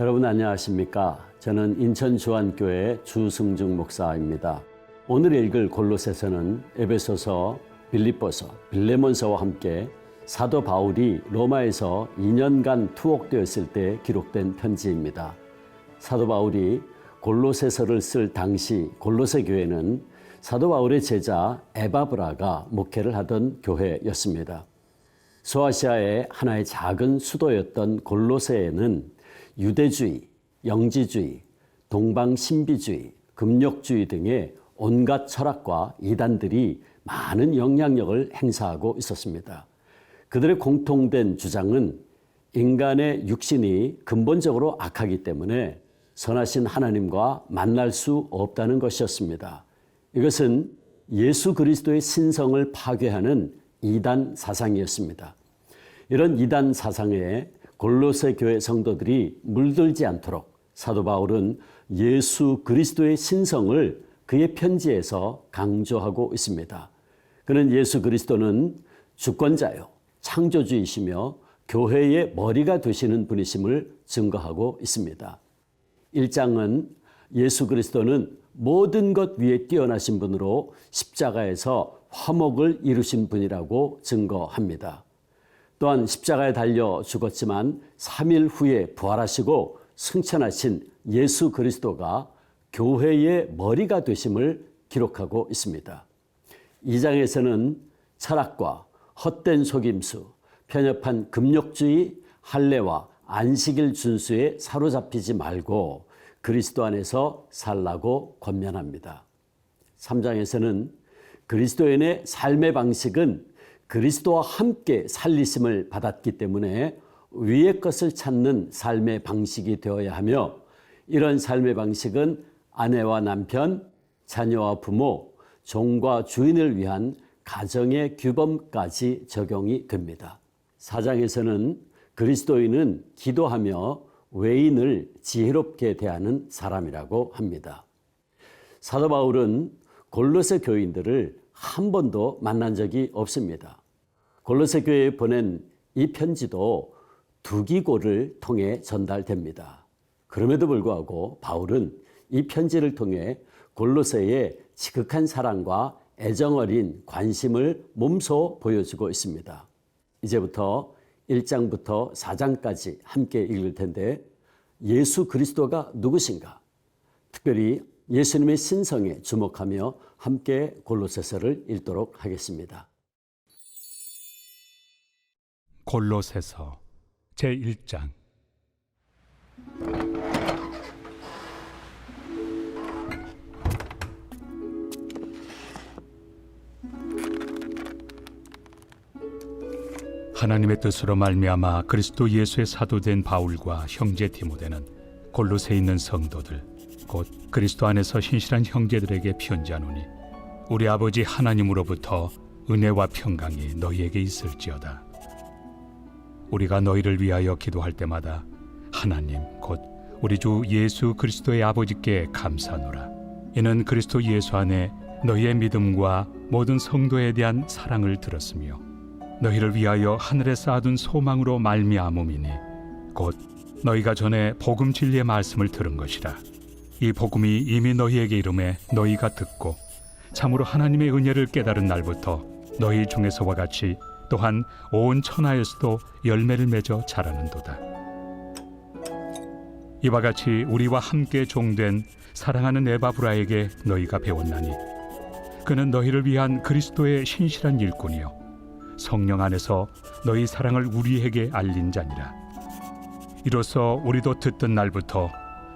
여러분 안녕하십니까? 저는 인천 주안교회 주승중 목사입니다. 오늘 읽을 골로새서는 에베소서, 빌립보서, 빌레몬서와 함께 사도 바울이 로마에서 2년간 투옥되었을 때 기록된 편지입니다. 사도 바울이 골로새서를 쓸 당시 골로새 교회는 사도 바울의 제자 에바브라가 목회를 하던 교회였습니다. 소아시아의 하나의 작은 수도였던 골로새에는 유대주의, 영지주의, 동방신비주의, 금욕주의 등의 온갖 철학과 이단들이 많은 영향력을 행사하고 있었습니다. 그들의 공통된 주장은 인간의 육신이 근본적으로 악하기 때문에 선하신 하나님과 만날 수 없다는 것이었습니다. 이것은 예수 그리스도의 신성을 파괴하는 이단 사상이었습니다. 이런 이단 사상에 골로새 교회 성도들이 물들지 않도록 사도 바울은 예수 그리스도의 신성을 그의 편지에서 강조하고 있습니다. 그는 예수 그리스도는 주권자요, 창조주이시며 교회의 머리가 되시는 분이심을 증거하고 있습니다. 1장은 예수 그리스도는 모든 것 위에 뛰어나신 분으로 십자가에서 화목을 이루신 분이라고 증거합니다. 또한 십자가에 달려 죽었지만 3일 후에 부활하시고 승천하신 예수 그리스도가 교회의 머리가 되심을 기록하고 있습니다. 2장에서는 철학과 헛된 속임수, 편협한 금욕주의, 할례와 안식일 준수에 사로잡히지 말고 그리스도 안에서 살라고 권면합니다. 3장에서는 그리스도인의 삶의 방식은 그리스도와 함께 살리심을 받았기 때문에 위의 것을 찾는 삶의 방식이 되어야 하며 이런 삶의 방식은 아내와 남편, 자녀와 부모, 종과 주인을 위한 가정의 규범까지 적용이 됩니다. 사장에서는 그리스도인은 기도하며 외인을 지혜롭게 대하는 사람이라고 합니다. 사도 바울은 골로새 교인들을 한 번도 만난 적이 없습니다. 골로새 교회에 보낸 이 편지도 두기고를 통해 전달됩니다. 그럼에도 불구하고 바울은 이 편지를 통해 골로새의 지극한 사랑과 애정 어린 관심을 몸소 보여주고 있습니다. 이제부터 1장부터 4장까지 함께 읽을 텐데 예수 그리스도가 누구신가? 특별히 예수님의 신성에 주목하며 함께 골로새서를 읽도록 하겠습니다. 골로새서 제 1장 하나님의 뜻으로 말미암아 그리스도 예수의 사도된 바울과 형제 디모데는 골로새 있는 성도들 곧 그리스도 안에서 신실한 형제들에게 편지하노니 우리 아버지 하나님으로부터 은혜와 평강이 너희에게 있을지어다. 우리가 너희를 위하여 기도할 때마다 하나님 곧 우리 주 예수 그리스도의 아버지께 감사노라. 이는 그리스도 예수 안에 너희의 믿음과 모든 성도에 대한 사랑을 들었으며 너희를 위하여 하늘에 쌓아둔 소망으로 말미암음이니 곧 너희가 전에 복음 진리의 말씀을 들은 것이라. 이 복음이 이미 너희에게 이름에 너희가 듣고 참으로 하나님의 은혜를 깨달은 날부터 너희 중에서와 같이 또한 온 천하에서도 열매를 맺어 자라는도다. 이와 같이 우리와 함께 종된 사랑하는 에바브라에게 너희가 배웠나니 그는 너희를 위한 그리스도의 신실한 일꾼이요 성령 안에서 너희 사랑을 우리에게 알린 자니라. 이로써 우리도 듣던 날부터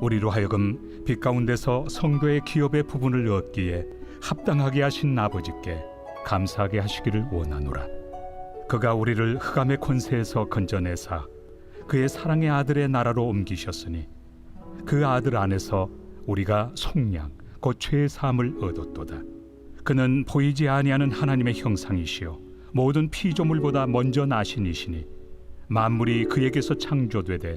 우리로 하여금 빛 가운데서 성도의 기업의 부분을 얻기에 합당하게 하신 아버지께 감사하게 하시기를 원하노라. 그가 우리를 흑암의 권세에서 건져내사 그의 사랑의 아들의 나라로 옮기셨으니 그 아들 안에서 우리가 속량 곧 죄의 사함을 얻었도다. 그는 보이지 아니하는 하나님의 형상이시요 모든 피조물보다 먼저 나신이시니 만물이 그에게서 창조되되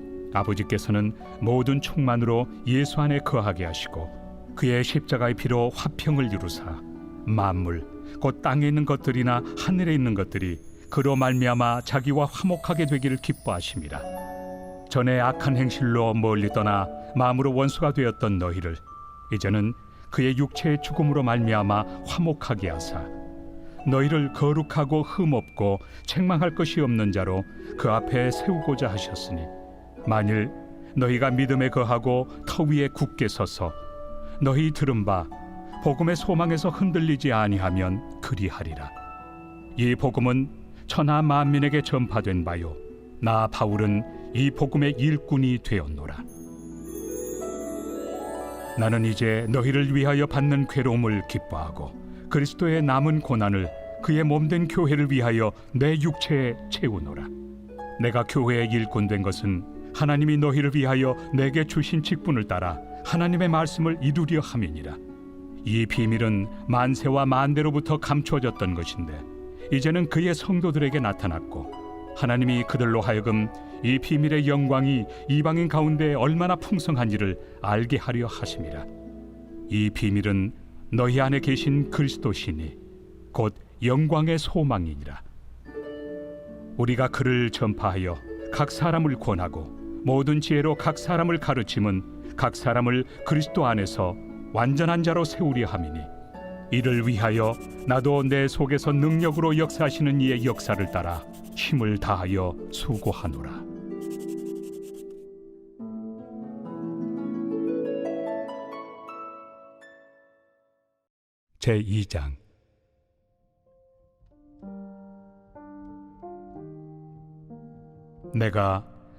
아버지께서는 모든 충만으로 예수 안에 거하게 하시고 그의 십자가의 피로 화평을 이루사 만물 곧 땅에 있는 것들이나 하늘에 있는 것들이 그로 말미암아 자기와 화목하게 되기를 기뻐하심이라 전에 악한 행실로 멀리 떠나 마음으로 원수가 되었던 너희를 이제는 그의 육체의 죽음으로 말미암아 화목하게 하사 너희를 거룩하고 흠없고 책망할 것이 없는 자로 그 앞에 세우고자 하셨으니 만일 너희가 믿음에 거하고 터 위에 굳게 서서 너희 들은 바 복음의 소망에서 흔들리지 아니하면 그리하리라. 이 복음은 천하 만민에게 전파된 바요. 나 바울은 이 복음의 일꾼이 되었노라. 나는 이제 너희를 위하여 받는 괴로움을 기뻐하고 그리스도의 남은 고난을 그의 몸된 교회를 위하여 내 육체에 채우노라. 내가 교회의 일꾼 된 것은 하나님이 너희를 위하여 내게 주신 직분을 따라 하나님의 말씀을 이루려 함이니라. 이 비밀은 만세와 만대로부터 감추어졌던 것인데 이제는 그의 성도들에게 나타났고 하나님이 그들로 하여금 이 비밀의 영광이 이방인 가운데 얼마나 풍성한지를 알게 하려 하심이라. 이 비밀은 너희 안에 계신 그리스도시니 곧 영광의 소망이니라. 우리가 그를 전파하여 각 사람을 권하고 모든 지혜로 각 사람을 가르침은 각 사람을 그리스도 안에서 완전한 자로 세우려 함이니 이를 위하여 나도 내 속에서 능력으로 역사하시는 이의 역사를 따라 힘을 다하여 수고하노라. 제 2장 내가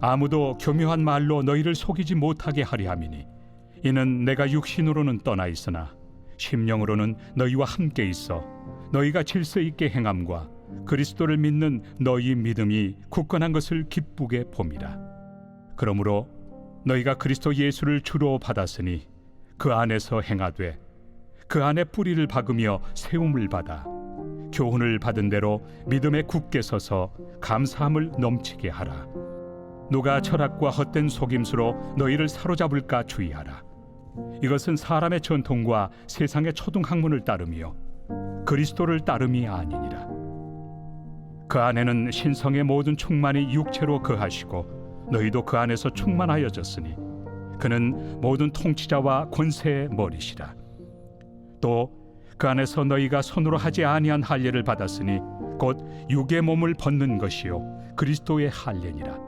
아무도 교묘한 말로 너희를 속이지 못하게 하려 함이니 이는 내가 육신으로는 떠나 있으나 심령으로는 너희와 함께 있어 너희가 질서 있게 행함과 그리스도를 믿는 너희 믿음이 굳건한 것을 기쁘게 봄이라. 그러므로 너희가 그리스도 예수를 주로 받았으니 그 안에서 행하되 그 안에 뿌리를 박으며 세움을 받아 교훈을 받은 대로 믿음에 굳게 서서 감사함을 넘치게 하라 누가 철학과 헛된 속임수로 너희를 사로잡을까 주의하라. 이것은 사람의 전통과 세상의 초등 학문을 따르며 그리스도를 따름이 아니니라. 그 안에는 신성의 모든 충만이 육체로 거하시고 너희도 그 안에서 충만하여졌으니 그는 모든 통치자와 권세의 머리시라. 또 그 안에서 너희가 손으로 하지 아니한 할례를 받았으니 곧 육의 몸을 벗는 것이요 그리스도의 할례니라.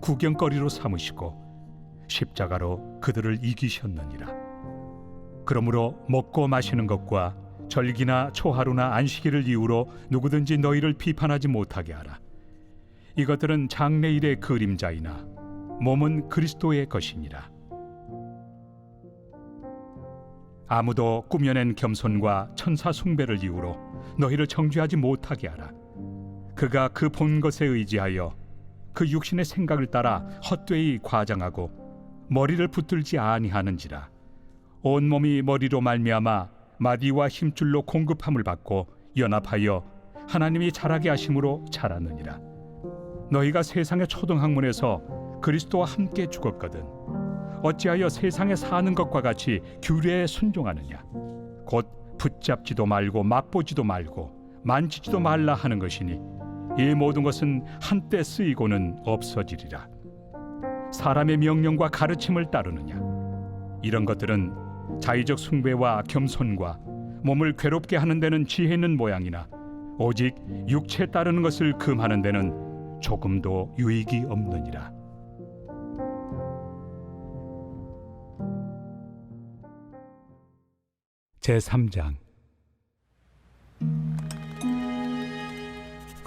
구경거리로 삼으시고 십자가로 그들을 이기셨느니라. 그러므로 먹고 마시는 것과 절기나 초하루나 안식일을 이유로 누구든지 너희를 비판하지 못하게 하라. 이것들은 장래일의 그림자이나 몸은 그리스도의 것이니라. 아무도 꾸며낸 겸손과 천사 숭배를 이유로 너희를 정죄하지 못하게 하라. 그가 그 본 것에 의지하여 그 육신의 생각을 따라 헛되이 과장하고 머리를 붙들지 아니하는지라. 온 몸이 머리로 말미암아 마디와 힘줄로 공급함을 받고 연합하여 하나님이 자라게 하심으로 자라느니라. 너희가 세상의 초등학문에서 그리스도와 함께 죽었거든. 어찌하여 세상에 사는 것과 같이 규례에 순종하느냐? 곧 붙잡지도 말고 맛보지도 말고 만지지도 말라 하는 것이니 이 모든 것은 한때 쓰이고는 없어지리라. 사람의 명령과 가르침을 따르느냐? 이런 것들은 자의적 숭배와 겸손과 몸을 괴롭게 하는 데는 지혜 있는 모양이나 오직 육체 따르는 것을 금하는 데는 조금도 유익이 없느니라. 제 3장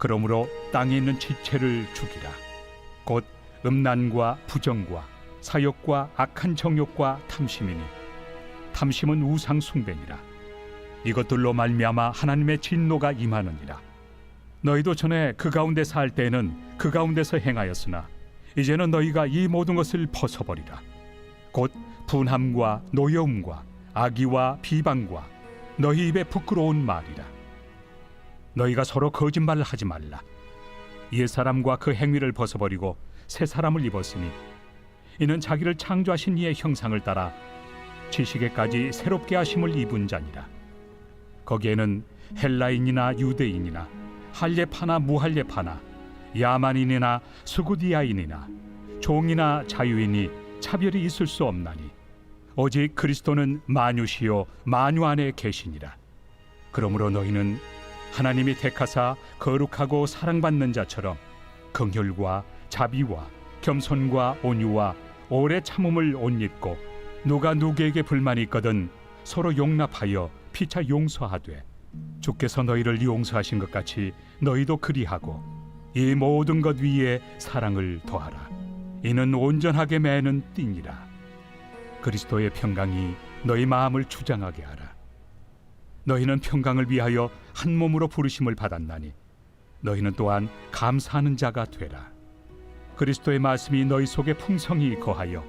그러므로 땅에 있는 지체를 죽이라. 곧 음란과 부정과 사욕과 악한 정욕과 탐심이니 탐심은 우상 숭배니라. 이것들로 말미암아 하나님의 진노가 임하느니라. 너희도 전에 그 가운데 살 때에는 그 가운데서 행하였으나 이제는 너희가 이 모든 것을 벗어버리라. 곧 분함과 노여움과 악의와 비방과 너희 입에 부끄러운 말이라. 너희가 서로 거짓말을 하지 말라. 옛 사람과 그 행위를 벗어버리고 새 사람을 입었으니 이는 자기를 창조하신 이의 형상을 따라 지식에까지 새롭게 하심을 입은 자니라. 거기에는 헬라인이나 유대인이나 할례파나 무할례파나 야만인이나 수구디아인이나 종이나 자유인이 차별이 있을 수 없나니 오직 그리스도는 만유시요 만유 안에 계시니라. 그러므로 너희는 하나님이 택하사 거룩하고 사랑받는 자처럼 긍휼과 자비와 겸손과 온유와 오래 참음을 옷 입고 누가 누구에게 불만이 있거든 서로 용납하여 피차 용서하되 주께서 너희를 용서하신 것 같이 너희도 그리하고 이 모든 것 위에 사랑을 더하라. 이는 온전하게 매는 띠니라. 그리스도의 평강이 너희 마음을 주장하게 하라 너희는 평강을 위하여 한 몸으로 부르심을 받았나니 너희는 또한 감사하는 자가 되라. 그리스도의 말씀이 너희 속에 풍성히 거하여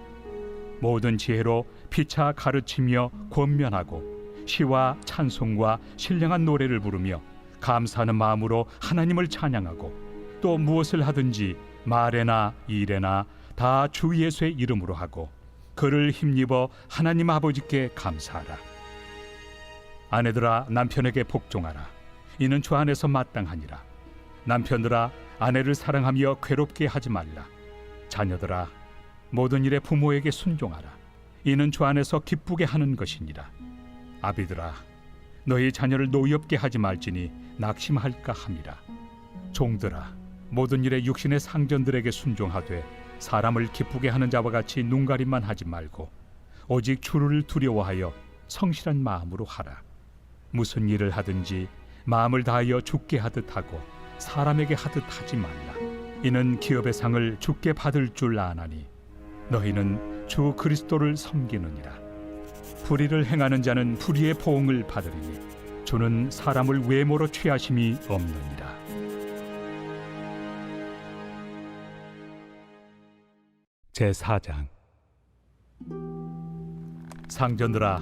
모든 지혜로 피차 가르치며 권면하고 시와 찬송과 신령한 노래를 부르며 감사하는 마음으로 하나님을 찬양하고 또 무엇을 하든지 말에나 일에나 다 주 예수의 이름으로 하고 그를 힘입어 하나님 아버지께 감사하라 아내들아 남편에게 복종하라. 이는 주 안에서 마땅하니라. 남편들아 아내를 사랑하며 괴롭게 하지 말라. 자녀들아 모든 일에 부모에게 순종하라. 이는 주 안에서 기쁘게 하는 것이니라. 아비들아 너희 자녀를 노엽게 하지 말지니 낙심할까 함이라. 종들아 모든 일에 육신의 상전들에게 순종하되 사람을 기쁘게 하는 자와 같이 눈가림만 하지 말고 오직 주를 두려워하여 성실한 마음으로 하라 무슨 일을 하든지 마음을 다하여 죽게 하듯 하고 사람에게 하듯 하지 말라. 이는 기업의 상을 죽게 받을 줄 아나니 너희는 주 그리스도를 섬기느니라. 불의를 행하는 자는 불의의 보응을 받으리니 주는 사람을 외모로 취하심이 없느니라. 제 4장. 상전들아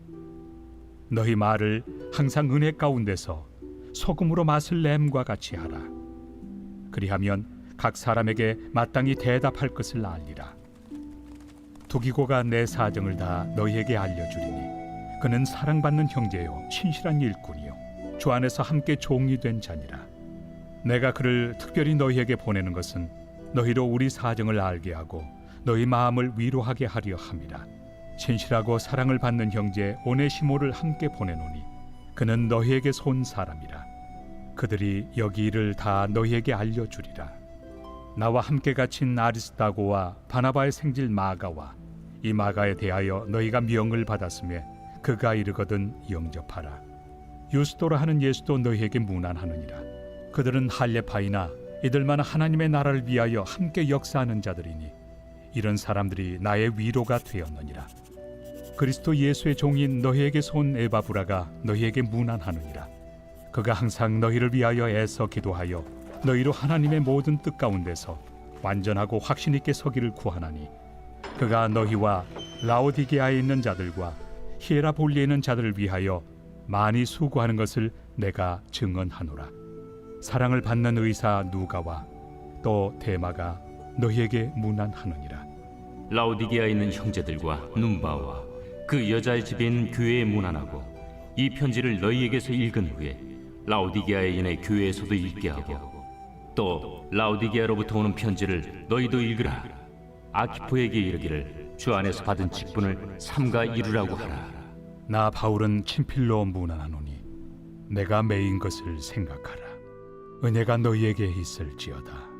너희 말을 항상 은혜 가운데서 소금으로 맛을 램과 같이 하라. 그리하면 각 사람에게 마땅히 대답할 것을 알리라. 두기고가 내 사정을 다 너희에게 알려주리니 그는 사랑받는 형제요 신실한 일꾼이요 주 안에서 함께 종이 된 자니라. 내가 그를 특별히 너희에게 보내는 것은 너희로 우리 사정을 알게 하고 너희 마음을 위로하게 하려 함이라. 신실하고 사랑을 받는 형제 오네시모를 함께 보내노니 그는 너희에게서 온 사람이라. 그들이 여기 일을 다 너희에게 알려주리라. 나와 함께 갇힌 아리스타고와 바나바의 생질 마가와 이 마가에 대하여 너희가 명을 받았음에 그가 이르거든 영접하라. 유스도라 하는 예수도 너희에게 무난하느니라. 그들은 할례파이나 이들만 하나님의 나라를 위하여 함께 역사하는 자들이니 이런 사람들이 나의 위로가 되었느니라. 그리스도 예수의 종인 너희에게서 온 에바브라가 너희에게 무난하느니라. 그가 항상 너희를 위하여 애써 기도하여 너희로 하나님의 모든 뜻 가운데서 완전하고 확신 있게 서기를 구하나니 그가 너희와 라오디게아에 있는 자들과 히에라볼리에 있는 자들을 위하여 많이 수고하는 것을 내가 증언하노라. 사랑을 받는 의사 누가와 또 대마가 너희에게 무난하느니라. 라오디게아에 있는 형제들과 눈바와 그 여자의 있는 교회에 문안하고 이 편지를 너희에게서 읽은 후에 라오디게아에 있는 교회에서도 읽게 하고 또 라오디게아로부터 오는 편지를 너희도 읽으라 아키포에게 이르기를 주 안에서 받은 직분을 삼가 이루라고 하라 나 바울은 친필로 무난하노니 내가 매인 것을 생각하라. 은혜가 너희에게 있을지어다.